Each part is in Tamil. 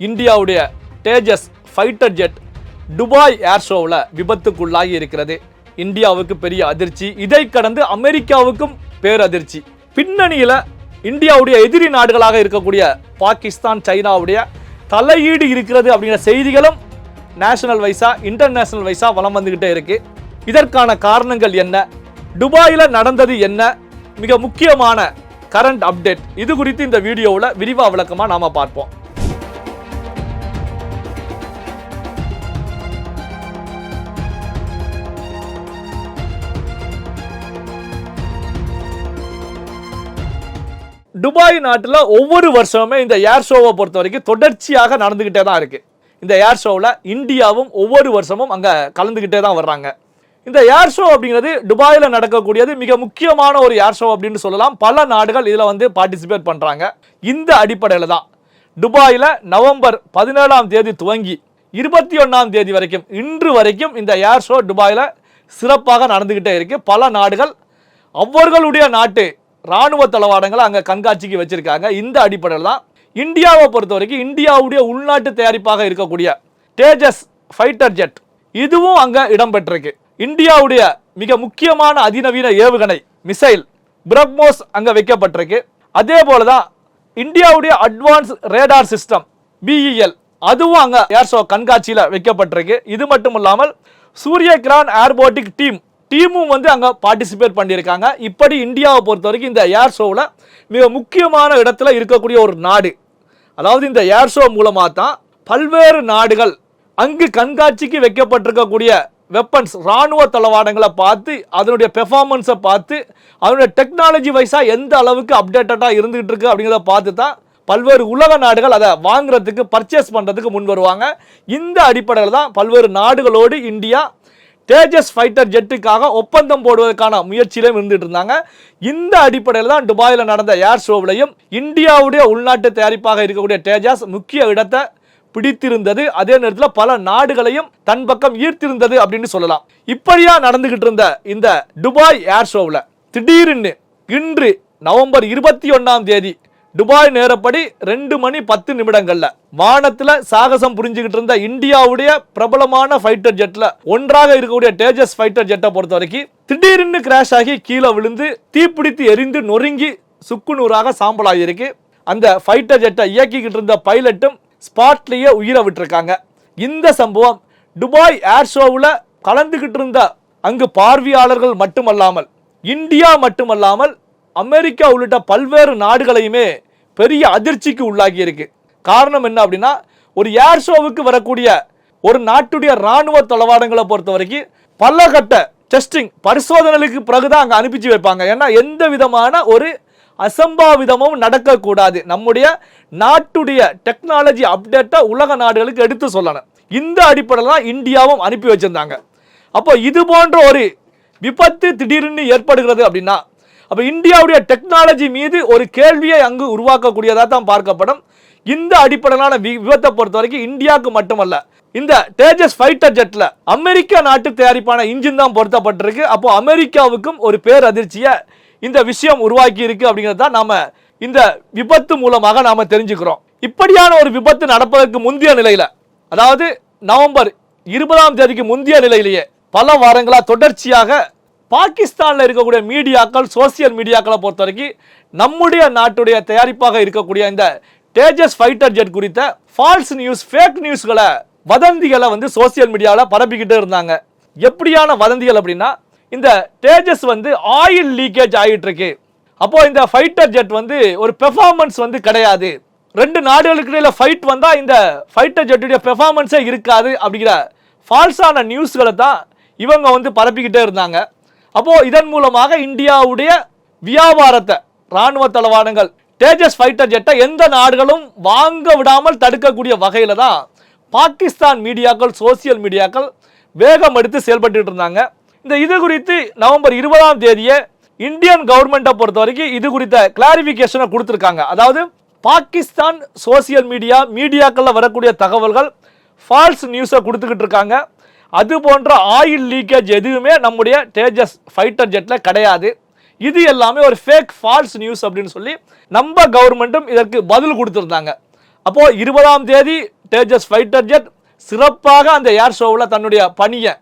இந்தியாவுடைய Tejas fighter jet Dubai air ஷோவில் விபத்துக்குள்ளாகி இருக்கிறது. இந்தியாவுக்கு பெரிய அதிர்ச்சி. இதை கடந்து அமெரிக்காவுக்கும் பேரதிர்ச்சி. பின்னணியில் இந்தியாவுடைய எதிரி நாடுகளாக இருக்கக்கூடிய பாகிஸ்தான் சைனாவுடைய தலையீடு இருக்கிறது அப்படிங்கிற செய்திகளும் நேஷனல் வைஸாக இன்டர்நேஷனல் வைஸாக வளம் வந்துக்கிட்டே இருக்குது இதற்கான காரணங்கள் என்ன? துபாயில் நடந்தது என்ன? மிக முக்கியமான கரண்ட் அப்டேட் இது குறித்து இந்த வீடியோவில் விரிவாக விளக்கமாக நாம் பார்ப்போம். துபாய் நாட்டில் ஒவ்வொரு வருஷமுமே இந்த ஏர் ஷோவை பொறுத்த வரைக்கும் தொடர்ச்சியாக நடந்துக்கிட்டே தான் இருக்குது இந்த ஏர் ஷோவில் இந்தியாவும் ஒவ்வொரு வருஷமும் அங்கே கலந்துக்கிட்டே தான் வர்றாங்க. இந்த ஏர் ஷோ அப்படிங்கிறது துபாயில் நடக்கக்கூடியது மிக முக்கியமான ஒரு ஏர் ஷோ அப்படின்னு சொல்லலாம். பல நாடுகள் இதில் வந்து பார்ட்டிசிபேட் பண்ணுறாங்க இந்த அடிப்படையில் தான் துபாயில் நவம்பர் பதினேழாம் தேதி துவங்கி இருபத்தி ஒன்றாம் தேதி வரைக்கும் இன்று வரைக்கும் இந்த ஏர் ஷோ துபாயில் சிறப்பாக நடந்துக்கிட்டே இருக்குது பல நாடுகள் அவர்களுடைய நாட்டு ராணுவ தளவாடங்களை அங்கே கண்காட்சிக்கு வச்சுருக்காங்க. இந்த அடிப்படையில் தான் இந்தியாவை பொறுத்த வரைக்கும் இந்தியாவுடைய உள்நாட்டு தயாரிப்பாக இருக்கக்கூடிய தேஜஸ் ஃபைட்டர் ஜெட் இதுவும் அங்கே இடம்பெற்றிருக்கு. இந்தியாவுடைய மிக முக்கியமான அதிநவீன ஏவுகணை மிசைல் பிரக்மோஸ் அங்கே வைக்கப்பட்டிருக்கு. அதே போல தான் இந்தியாவுடைய அட்வான்ஸ் ரேடார் சிஸ்டம் பிஇஎல் அதுவும் அங்கே ஏர் ஷோ கண்காட்சியில் வைக்கப்பட்டிருக்கு. இது மட்டும் இல்லாமல் சூரிய கிரான் ஏர்போட்டிக் டீம் டீமும் வந்து அங்கே பார்ட்டிசிபேட் பண்ணியிருக்காங்க. இப்படி இந்தியாவை பொறுத்த வரைக்கும் இந்த ஏர் ஷோவில் மிக முக்கியமான இடத்துல இருக்கக்கூடிய ஒரு நாடு. அதாவது இந்த ஏர் ஷோ மூலமாக தான் பல்வேறு நாடுகள் அங்கு கண்காட்சிக்கு வைக்கப்பட்டிருக்கக்கூடிய வெப்பன்ஸ் ராணுவ தளவாடங்களை பார்த்து அதனுடைய பெர்ஃபார்மன்ஸை பார்த்து அதனுடைய டெக்னாலஜி வைஸாக எந்த அளவுக்கு அப்டேட்டடாக இருந்துகிட்டு இருக்கு அப்படிங்கிறத பார்த்து தான் பல்வேறு உலக நாடுகள் அதை வாங்குறதுக்கு பர்ச்சேஸ் பண்ணுறதுக்கு முன் வருவாங்க. இந்த அடிப்படையில் தான் பல்வேறு நாடுகளோடு இந்தியா தேஜஸ் ஃபைட்டர் ஜெட்டுக்காக ஒப்பந்தம் போடுவதற்கான முயற்சியிலும் இருந்துட்டு இருந்தாங்க இந்த அடிப்படையில் தான் துபாயில் நடந்த ஏர் ஷோவிலையும் இந்தியாவுடைய உள்நாட்டு தயாரிப்பாக இருக்கக்கூடிய தேஜஸ் முக்கிய இடத்தை பிடித்திருந்தது. அதே நேரத்தில் பல நாடுகளையும் தன் பக்கம் ஈர்த்திருந்தது அப்படின்னு சொல்லலாம். இப்படியா நடந்துகிட்டு இருந்த இந்த துபாய் ஏர் ஷோவில் திடீர்னு இன்று நவம்பர் இருபத்தி ஒன்றாம் தேதி துபாய் நேரப்படி ரெண்டு மணி பத்து நிமிடங்கள்ல. வானத்துல சாகசம் புரிஞ்சுக்கிட்டு இருந்த இந்தியாவுடைய பிரபலமான ஃபைட்டர் ஜெட்ல ஒன்றாக இருக்கக்கூடிய தேஜஸ் ஃபைட்டர் ஜெட்டை பொறுத்த வரைக்கும் திடீர்னு கிராஷ் ஆகி கீழே விழுந்து தீப்பிடித்து எரிந்து நொறுங்கி சுக்குநூறாக நூறாக சாம்பலாகியிருக்கு. அந்த ஃபைட்டர் ஜெட்டை இயக்கிக்கிட்டு இருந்த பைலட்டும் ஸ்பாட்லேயே உயிரை விட்டுருக்காங்க. இந்த சம்பவம் துபாய் ஏர் ஷோவில் கலந்துக்கிட்டு இருந்த அங்கு பார்வையாளர்கள் மட்டுமல்லாமல் இந்தியா மட்டுமல்லாமல் அமெரிக்கா உள்ளிட்ட பல்வேறு நாடுகளையுமே பெரிய அதிர்ச்சிக்கு உள்ளாகி இருக்கு காரணம் என்ன அப்படின்னா ஒரு ஏர் ஷோவுக்கு வரக்கூடிய ஒரு நாட்டுடைய ராணுவ தளவாடங்களை பொறுத்த வரைக்கும் பல கட்ட டெஸ்டிங் பரிசோதனைகளுக்கு பிறகுதான் அங்கே அனுப்பிச்சு வைப்பாங்க. ஏன்னா எந்த விதமான ஒரு அசம்பாவிதமும் நடக்கக்கூடாது. நம்முடைய நாட்டுடைய டெக்னாலஜி அப்டேட்டை உலக நாடுகளுக்கு எடுத்து சொல்லணும். இந்த அடிப்படையில் தான் இந்தியாவும் அனுப்பி வச்சிருந்தாங்க. அப்போ இது போன்ற ஒரு விபத்து திடீர்னு ஏற்படுகிறது அப்படின்னா அப்போ இந்தியாவுடைய டெக்னாலஜி மீது ஒரு கேள்வியை அங்கு உருவாக்கக்கூடியதாக தான் பார்க்கப்படும். இந்த அடிப்படையிலான வி- விபத்தை பொறுத்த வரைக்கும் இந்தியாவுக்கு மட்டுமல்ல இந்த தேஜஸ் ஃபைட்டர் ஜெட்டில் அமெரிக்க நாட்டு தயாரிப்பான இன்ஜின் தான் பொருத்தப்பட்டிருக்கு. அப்போ அமெரிக்காவுக்கும் ஒரு பேரதிர்ச்சியை இந்த விஷயம் உருவாக்கி இருக்கு அப்படிங்கிறத தான் நாம இந்த விபத்து மூலமாக நாம தெரிஞ்சுக்கிறோம். இப்படியான ஒரு விபத்து நடப்பதற்கு முந்தைய நிலையில அதாவது நவம்பர் இருபதாம் தேதிக்கு முந்தைய நிலையிலேயே பல வாரங்களாக தொடர்ச்சியாக பாகிஸ்தானில் இருக்கக்கூடிய மீடியாக்கள் சோசியல் மீடியாக்களை பொறுத்த வரைக்கும் நம்முடைய நாட்டுடைய தயாரிப்பாக இருக்கக்கூடிய இந்த தேஜஸ் ஃபைட்டர் ஜெட் குறித்த ஃபால்ஸ் நியூஸ் ஃபேக் நியூஸ்களை வதந்திகளை வந்து சோசியல் மீடியாவில் பரப்பிக்கிட்டு இருந்தாங்க. எப்படியான வதந்திகள் அப்படின்னா இந்த தேஜஸ் வந்து ஆயில் லீக்கேஜ் ஆகிட்டு இருக்கு அப்போ இந்த ஃபைட்டர் ஜெட் வந்து ஒரு பெர்ஃபார்மன்ஸ் வந்து கிடையாது. ரெண்டு நாடுகளுக்கு இடையில ஃபைட் வந்தால் இந்த ஃபைட்டர் ஜெட்டுடைய பெர்ஃபார்மன்ஸே இருக்காது அப்படிங்கிற ஃபால்ஸான நியூஸ்களை தான் இவங்க வந்து பரப்பிக்கிட்டே இருந்தாங்க. அப்போ இதன் மூலமாக இந்தியாவுடைய வியாபாரத்தை ராணுவ தளவாடங்கள் தேஜஸ் ஃபைட்டர் ஜெட்டை எந்த நாடுகளும் வாங்க விடாமல் தடுக்கக்கூடிய வகையில் தான் பாகிஸ்தான் மீடியாக்கள் சோசியல் மீடியாக்கள் வேகம் எடுத்து செயல்பட்டு இருந்தாங்க. இந்த இது குறித்து நவம்பர் இருபதாம் தேதியே இந்தியன் கவர்மெண்ட்டை பொறுத்த வரைக்கும் இது குறித்த கிளாரிஃபிகேஷனை கொடுத்துருக்காங்க. அதாவது பாகிஸ்தான் சோசியல் மீடியா மீடியாக்களில் வரக்கூடிய தகவல்கள் ஃபால்ஸ் நியூஸை கொடுத்துக்கிட்டு இருக்காங்க. அது போன்ற ஆயில் லீக்கேஜ் எதுவுமே நம்முடைய தேஜஸ் ஃபைட்டர் ஜெட்டில் கிடையாது. இது எல்லாமே ஒரு ஃபேக் ஃபால்ஸ் நியூஸ் அப்படின்னு சொல்லி நம்ம கவர்மெண்ட்டும் இதற்கு பதில் கொடுத்துருந்தாங்க. அப்போது இருபதாம் தேதி தேஜஸ் ஃபைட்டர் ஜெட் சிறப்பாக அந்த ஏர் ஷோவில் தன்னுடைய பணியை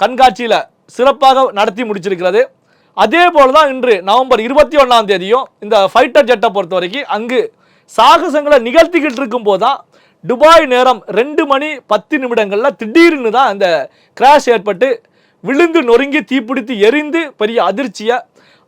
கண்காட்சியில் சிறப்பாக நடத்தி முடிச்சிருக்கிறது. அதே போல தான் இன்று நவம்பர் இருபத்தி ஒன்றாம் தேதியும் இந்த ஃபைட்டர் ஜெட்டை பொறுத்த வரைக்கும் அங்கு சாகசங்களை நிகழ்த்திக்கிட்டு இருக்கும்போது தான் துபாய் நேரம் ரெண்டு மணி பத்து நிமிடங்களில் திடீர்னு தான் அந்த கிராஷ் ஏற்பட்டு விழுந்து நொறுங்கி தீப்பிடித்து எரிந்து பெரிய அதிர்ச்சியை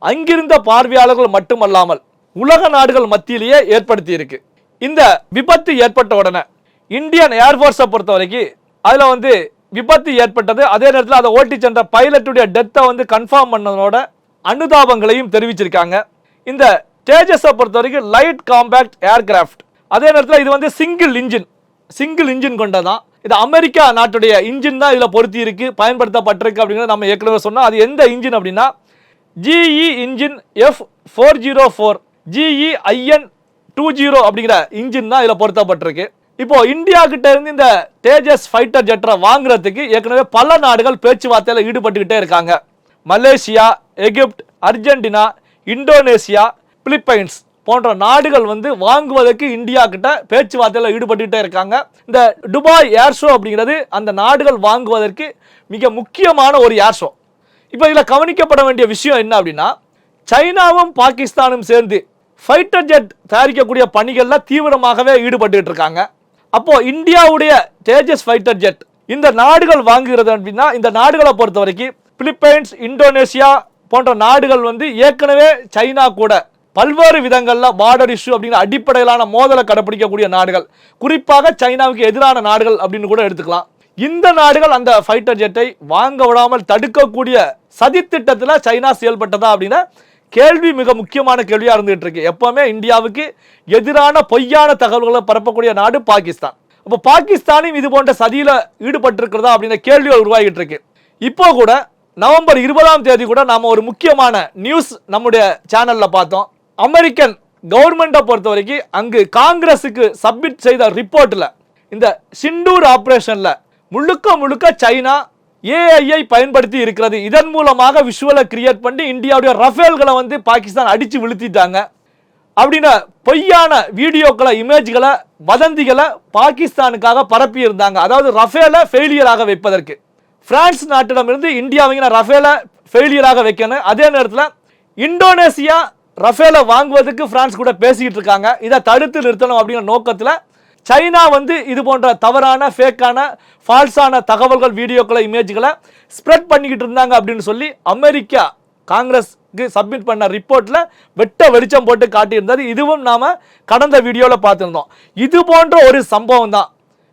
அங்கிருந்த பார்வையாளர்கள் மட்டுமல்லாமல் உலக நாடுகள் மத்தியிலேயே ஏற்படுத்தி இருக்கு இந்த விபத்து ஏற்பட்ட உடனே இந்தியன் ஏர்ஃபோர்ஸை பொறுத்த வரைக்கும் அதில் வந்து விபத்து ஏற்பட்டது. அதே நேரத்தில் அதை ஓட்டி சென்ற பைலட்டுடைய டெத்தை வந்து கன்ஃபார்ம் பண்ணதோட அனுதாபங்களையும் தெரிவிச்சிருக்காங்க. இந்த தேஜஸை பொறுத்த வரைக்கும் லைட் காம்பேக்ட் ஏர்கிராஃப்ட் அதே நேரத்தில் இது வந்து சிங்கிள் இன்ஜின் சிங்கிள் இன்ஜின் கொண்டதான் இது அமெரிக்கா நாட்டுடைய இன்ஜின் தான் இதில் பொருத்தி இருக்கு பயன்படுத்தப்பட்டிருக்கு அப்படிங்கிறத நம்ம ஏற்கனவே சொன்னோம். அது எந்த இன்ஜின் அப்படின்னா GE engine F four zero four GE IN two zero அப்படிங்கிற இன்ஜின் தான் இதில் பொருத்தப்பட்டிருக்கு. இப்போ இந்தியா கிட்ட இருந்து இந்த தேஜஸ் ஃபைட்டர் ஜெட்டரை வாங்குறதுக்கு ஏற்கனவே பல நாடுகள் பேச்சுவார்த்தையில் ஈடுபட்டுக்கிட்டே இருக்காங்க. Malaysia Egypt Argentina Indonesia Philippines. போன்ற நாடுகள் வந்து வாங்குவதற்கு இந்தியா கிட்ட பேச்சுவார்த்தையில் ஈடுபட்டுகிட்டே இருக்காங்க. இந்த துபாய் ஏர் ஷோ அப்படிங்கிறது அந்த நாடுகள் வாங்குவதற்கு மிக முக்கியமான ஒரு ஏர் ஷோ. இப்போ இதில் கவனிக்கப்பட வேண்டிய விஷயம் என்ன அப்படின்னா சைனாவும் பாகிஸ்தானும் சேர்ந்து ஃபைட்டர் ஜெட் தயாரிக்கக்கூடிய பணிகளில் தீவிரமாகவே ஈடுபட்டுகிட்டு இருக்காங்க. அப்போது இந்தியாவுடைய தேஜஸ் ஃபைட்டர் ஜெட் இந்த நாடுகள் வாங்குகிறது அப்படின்னா இந்த நாடுகளை பொறுத்த வரைக்கும் பிலிப்பைன்ஸ் இந்தோனேஷியா போன்ற நாடுகள் வந்து ஏற்கனவே சைனா கூட பல்வேறு விதங்களில் பார்டர் இஷ்யூ அப்படிங்கிற அடிப்படையிலான மோதலை கடைப்பிடிக்கக்கூடிய நாடுகள். குறிப்பாக சைனாவுக்கு எதிரான நாடுகள் அப்படின்னு கூட எடுத்துக்கலாம். இந்த நாடுகள் அந்த ஃபைட்டர் ஜெட்டை வாங்க விடாமல் தடுக்கக்கூடிய சதித்திட்டத்தில் சைனா செயல்பட்டதா அப்படின்னா கேள்வி மிக முக்கியமான கேள்வியாக இருந்துகிட்டு இருக்கு. எப்போவுமே இந்தியாவுக்கு எதிரான பொய்யான தகவல்களை பரப்பக்கூடிய நாடு பாகிஸ்தான். அப்போ பாகிஸ்தானையும் இது போன்ற சதியில் ஈடுபட்டிருக்கிறதா அப்படின்ற கேள்விகள் உருவாகிட்டு இருக்கு. இப்போ கூட நவம்பர் இருபதாம் தேதி கூட நாம் ஒரு முக்கியமான நியூஸ் நம்முடைய சேனலில் பார்த்தோம். அமெரிக்கன் கவர்மெண்ட்டை பொறுத்த வரைக்கும் அங்கு காங்கிரஸுக்கு சப்மிட் செய்த ரிப்போர்ட்டில் இந்த சிண்டூர் ஆப்ரேஷனில் முழுக்க முழுக்க சைனா ஏஐயை பயன்படுத்தி இருக்கிறது. இதன் மூலமாக விஷுவலை கிரியேட் பண்ணி இந்தியாவுடைய ரஃபேல்களை வந்து பாகிஸ்தான் அடித்து விழுத்திட்டாங்க. அப்படின்னா பொய்யான வீடியோக்களை இமேஜ்களை வதந்திகளை பாகிஸ்தானுக்காக பரப்பி இருந்தாங்க அதாவது ரஃபேலை ஃபெயிலியராக வைப்பதற்கு. பிரான்ஸ் நாட்டிடமிருந்து இந்தியாவிங்க ரஃபேலை ஃபெயிலியராக வைக்கணும். அதே நேரத்தில் இந்தோனேசியா ரஃபேலை வாங்குவதற்கு பிரான்ஸ் கூட பேசிக்கிட்டு இருக்காங்க. இதை தடுத்து நிறுத்தணும் அப்படிங்கிற நோக்கத்தில் சைனா வந்து இது போன்ற தவறான ஃபேக்கான ஃபால்ஸான தகவல்கள் வீடியோக்களை இமேஜ்களை ஸ்ப்ரெட் பண்ணிக்கிட்டு இருந்தாங்க அப்படின்னு சொல்லி அமெரிக்கா காங்கிரஸ்க்கு சப்மிட் பண்ண ரிப்போர்ட்டில் வெட்ட வெளிச்சம் போட்டு காட்டியிருந்தது. இதுவும் நாம் கடந்த வீடியோவில் பார்த்துருந்தோம். இது போன்ற ஒரு சம்பவம் தான்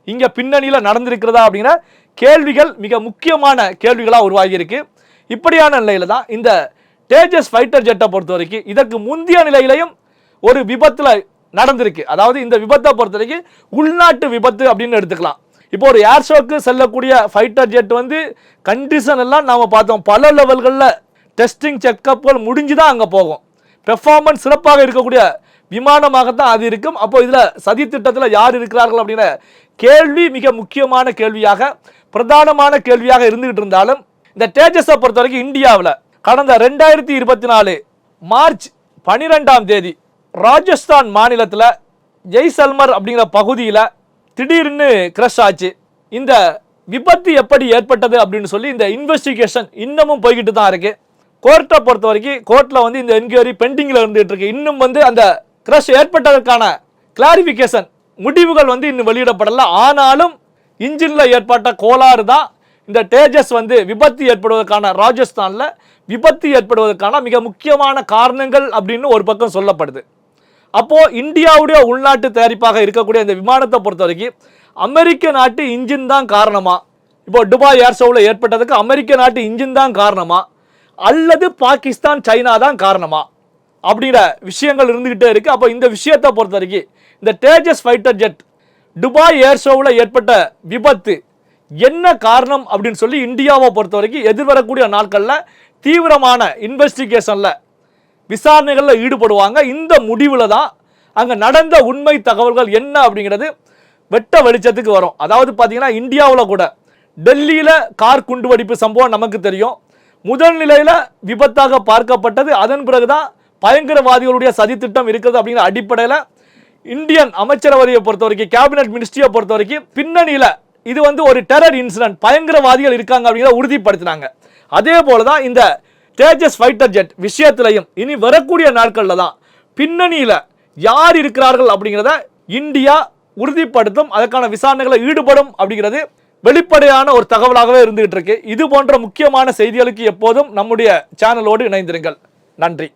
இங்கே பின்னணியில் நடந்திருக்கிறதா அப்படிங்கிற கேள்விகள் மிக முக்கியமான கேள்விகளாக உருவாகியிருக்கு. இப்படியான நிலையில் தான் இந்த தேஜஸ் ஃபைட்டர் ஜெட்டை பொறுத்த வரைக்கும் இதற்கு முந்தைய நிலையிலையும் ஒரு விபத்தில் நடந்திருக்கு. அதாவது இந்த விபத்தை பொறுத்த வரைக்கும் உள்நாட்டு விபத்து அப்படின்னு எடுத்துக்கலாம். இப்போ ஒரு ஏர் ஷோக்கு செல்லக்கூடிய ஃபைட்டர் ஜெட் வந்து கண்டிஷன் எல்லாம் நாம் பார்த்தோம். பல லெவல்களில் டெஸ்டிங் செக்கப்புகள் முடிஞ்சு தான் அங்கே போகும். பெர்ஃபார்மன்ஸ் சிறப்பாக இருக்கக்கூடிய விமானமாகத்தான் அது இருக்கும். அப்போ இதில் சதி திட்டத்தில் யார் இருக்கிறார்கள் அப்படின்ற கேள்வி மிக முக்கியமான கேள்வியாக பிரதானமான கேள்வியாக இருந்துகிட்டு இருந்தாலும் இந்த தேஜஸை பொறுத்த வரைக்கும் இந்தியாவில் கடந்த ரெண்டாயிரத்தி இருபத்தி நாலு மார்ச் பனிரெண்டாம் தேதி ராஜஸ்தான் மாநிலத்தில் ஜெய்சல்மர் அப்படிங்கிற பகுதியில் திடீர்னு கிரஷ் ஆச்சு. இந்த விபத்து எப்படி ஏற்பட்டது அப்படின்னு சொல்லி இந்த இன்வெஸ்டிகேஷன் இன்னமும் போய்கிட்டு தான் இருக்கு. கோர்ட்டை பொறுத்த வரைக்கும் கோர்ட்டில் வந்து இந்த என்கொயரி பெண்டிங்கில் இருந்துகிட்டு இருக்கு. இன்னும் வந்து அந்த கிரஷ் ஏற்பட்டதற்கான கிளாரிஃபிகேஷன் முடிவுகள் வந்து இன்னும் வெளியிடப்படலை. ஆனாலும் இன்ஜினில் ஏற்பட்ட கோளாறு தான் இந்த தேஜஸ் வந்து விபத்து ஏற்படுவதற்கான ராஜஸ்தானில் விபத்து ஏற்படுவதற்கான மிக முக்கியமான காரணங்கள் அப்படின்னு ஒரு பக்கம் சொல்லப்படுது. அப்போது இந்தியாவுடைய உள்நாட்டு தயாரிப்பாக இருக்கக்கூடிய இந்த விமானத்தை பொறுத்த வரைக்கும் அமெரிக்க நாட்டு இன்ஜின் தான் காரணமா? இப்போ துபாய் ஏர் ஷோவில் ஏற்பட்டதுக்கு அமெரிக்க நாட்டு இன்ஜின் தான் காரணமா? அல்லது பாகிஸ்தான் சைனா தான் காரணமா? அப்படிங்கிற விஷயங்கள் இருந்துக்கிட்டே இருக்குது அப்போ இந்த விஷயத்தை பொறுத்த வரைக்கும் இந்த Tejas fighter jet Dubai air ஷோவில் ஏற்பட்ட விபத்து என்ன காரணம் அப்படின்னு சொல்லி இந்தியாவை பொறுத்த வரைக்கும் எதிர்வரக்கூடிய நாட்களில் தீவிரமான இன்வெஸ்டிகேஷனில் விசாரணைகளில் ஈடுபடுவாங்க. இந்த முடிவில் தான் அங்கே நடந்த உண்மை தகவல்கள் என்ன அப்படிங்கிறது வெட்ட வெளிச்சத்துக்கு வரும். அதாவது பார்த்தீங்கன்னா இந்தியாவில் கூட டெல்லியில் கார் குண்டுவெடிப்பு சம்பவம் நமக்கு தெரியும். முதல் நிலையில் விபத்தாக பார்க்கப்பட்டது. அதன் பிறகு தான் பயங்கரவாதிகளுடைய சதித்திட்டம் இருக்குது அப்படிங்கிற அடிப்படையில் இந்தியன் அமைச்சரவையை பொறுத்த வரைக்கும் கேபினட் மினிஸ்ட்ரியை பொறுத்த வரைக்கும் பின்னணியில் இது வந்து ஒரு டெரர் இன்சிடென்ட் பயங்கரவாதிகள் இருக்காங்க அப்படிங்கிறத உறுதிப்படுத்தினாங்க. அதே போல தான் இந்த தேஜஸ் ஃபைட்டர் ஜெட் விஷயத்திலையும் இனி வரக்கூடிய நாட்களில் தான் பின்னணியில் யார் இருக்கிறார்கள் அப்படிங்கிறத இந்தியா உறுதிப்படுத்தும் அதற்கான விசாரணைகளை ஈடுபடும் அப்படிங்கிறது வெளிப்படையான ஒரு தகவலாகவே இருந்துகிட்டு இருக்கு. இது போன்ற முக்கியமான செய்திகளுக்கு எப்போதும் நம்முடைய சேனலோடு இணைந்திருங்கள். நன்றி.